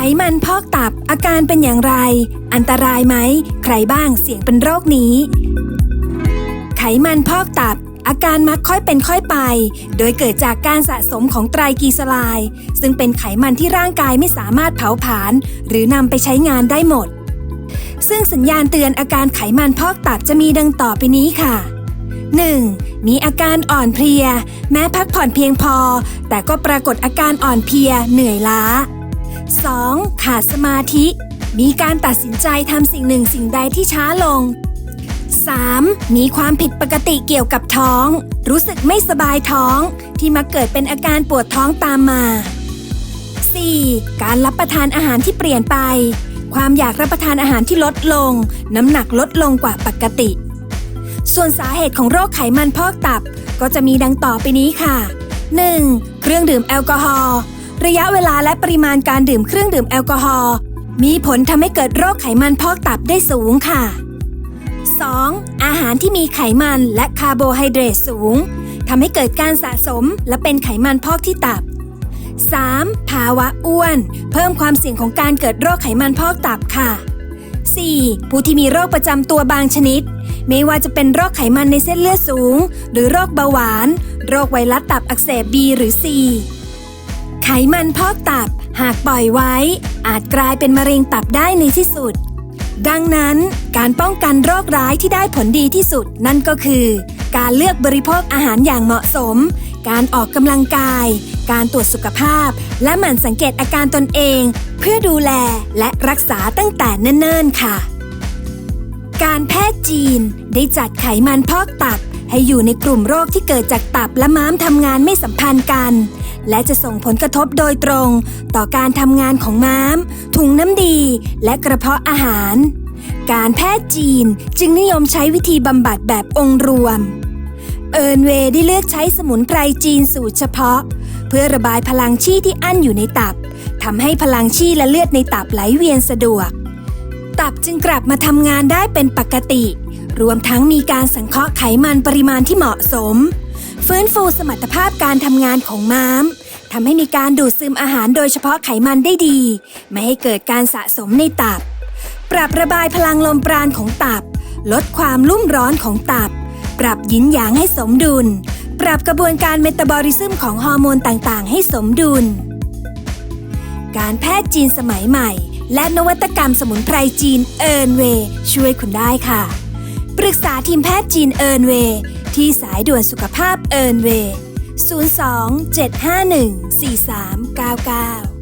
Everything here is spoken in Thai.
ไขมันพอกตับอาการเป็นอย่างไร อันตรายไหม ใครบ้างเสี่ยงเป็นโรคนี้ ไขมันพอกตับ อาการมักค่อยเป็นค่อยไป โดยเกิดจากการสะสมของไตรกลีเซอไรซึ่งเป็นไขมันที่ร่างกายไม่สามารถเผาผลาญหรือนำไปใช้งานได้หมด ซึ่งสัญญาณเตือนอาการไขมันพอกตับจะมีดังต่อไปนี้ค่ะ 1. มีอาการอ่อนเพลีย แม้พักผ่อนเพียงพอ แต่ก็ปรากฏอาการอ่อนเพลียเหนื่อยล้า 2. ขาดสมาธิ มีการตัดสินใจทำสิ่งหนึ่งสิ่งใดที่ช้าลง 3. มีความผิดปกติเกี่ยวกับท้อง รู้สึกไม่สบายท้อง ที่มาเกิดเป็นอาการปวดท้องตามมา 4. การรับประทานอาหารที่เปลี่ยนไป ความอยากรับประทานอาหารที่ลดลง น้ำหนักลดลงกว่าปกติ ส่วนสาเหตุของโรคไขมันพอกตับ ก็จะมีดังต่อไปนี้ค่ะ 1. เครื่องดื่มแอลกอฮอล์ ระยะเวลาและปริมาณการดื่มเครื่องดื่มแอลกอฮอล์มีผลทำให้เกิดโรคไขมันพอกตับได้สูงค่ะ 2. อาหารที่มีไขมันและคาร์โบไฮเดรตสูงทำให้เกิดการสะสมและเป็นไขมันพอกที่ตับ 3. ภาวะอ้วน เพิ่มความเสี่ยงของการเกิดโรคไขมันพอกตับค่ะ 4. ผู้ที่มีโรคประจำตัวบางชนิด ไม่ว่าจะเป็นโรคไขมันในเส้นเลือดสูง หรือโรคเบาหวาน โรคไวรัสตับอักเสบ B หรือ C ไขมันพอกตับหากปล่อยไว้ อาจกลายเป็นมะเร็งตับได้ในที่สุด ดังนั้นการป้องกันโรคร้ายที่ได้ผลดีที่สุด นั่นก็คือ การเลือกบริโภคอาหารอย่างเหมาะสม การออกกำลังกาย การตรวจสุขภาพ และหมั่นสังเกตอาการตนเอง เพื่อดูแลและรักษาตั้งแต่เนิ่นๆค่ะ การแพทย์จีนได้จัดไขมันพอกตับ ให้อยู่ในกลุ่มโรคที่เกิดจากตับและม้ามทำงานไม่สัมพันธ์กัน และจะส่งผลกระทบโดยตรง ต่อการทำงานของม้าม ถุงน้ำดี และกระเพาะอาหาร การแพทย์จีนจึงนิยมใช้วิธีบำบัดแบบองค์รวม เอิร์นเวย์ได้เลือกใช้สมุนไพรจีนสูตรเฉพาะ เพื่อระบายพลังชีที่อั้นอยู่ในตับทำให้พลังชีและเลือดในตับไหลเวียนสะดวก ตับจึงกลับมาทำงานได้เป็นปกติ รวมทั้งมีการสังเคราะห์ไขมันปริมาณที่เหมาะสม ฟื้นฟูสมรรถภาพการทำงานของม้ามทำให้มีการดูดซึมอาหารโดยเฉพาะไขมันได้ดี ไม่ให้เกิดการสะสมในตับ ปรับระบายพลังลมปราณของตับ ลดความรุ่มร้อนของตับ ปรับยินหยางให้สมดุล ปรับกระบวนการเมตาบอลิซึมของฮอร์โมนต่างๆ ให้สมดุล การแพทย์จีนสมัยใหม่ และนวัตกรรมสมุนไพรจีนเอิร์นเวช่วยคุณได้ค่ะ ปรึกษาทีมแพทย์จีนเอิร์นเวย์ที่สายด่วนสุขภาพเอิร์นเวย์ 02 751 4399